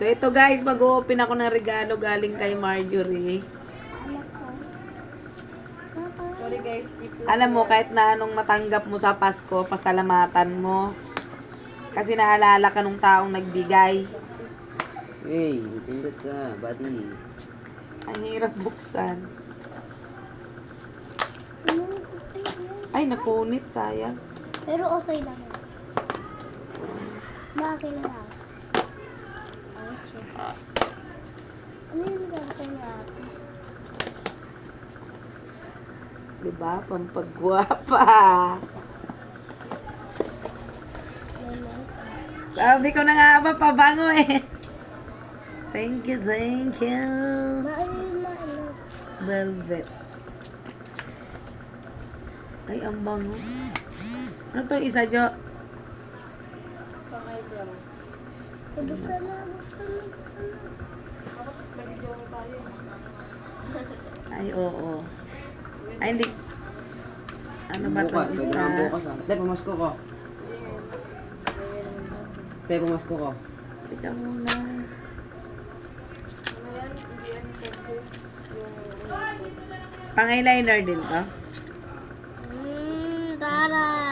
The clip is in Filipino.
So ito guys, mag-open ako ng regalo galing kay Marjorie. Sorry guys, Alam mo, kahit na anong matanggap mo sa Pasko, pasalamatan mo. Kasi naalala ka nung taong nagbigay. Hey, pindot ka, buddy. Ang hirap buksan. Ay, napunit, sayang. Pero okay lang. yun. Bakit shit. Ano yung gagawin ate? Diba? Pampagwapa. Sabi ko na nga ba, pabango eh. Thank you, thank you. Velvet. Ay, ang bango. Ano to isa, Jo? Pakay lang. Na. Nag-video ko tayo. Ay, oo. Ay, hindi. Ano ba to bukas, pwede na bukas ah. Te, pamasko ko. Te, pamasko ko. Muna. Pwede. Yung Pang eyeliner din to? Mmm, taray.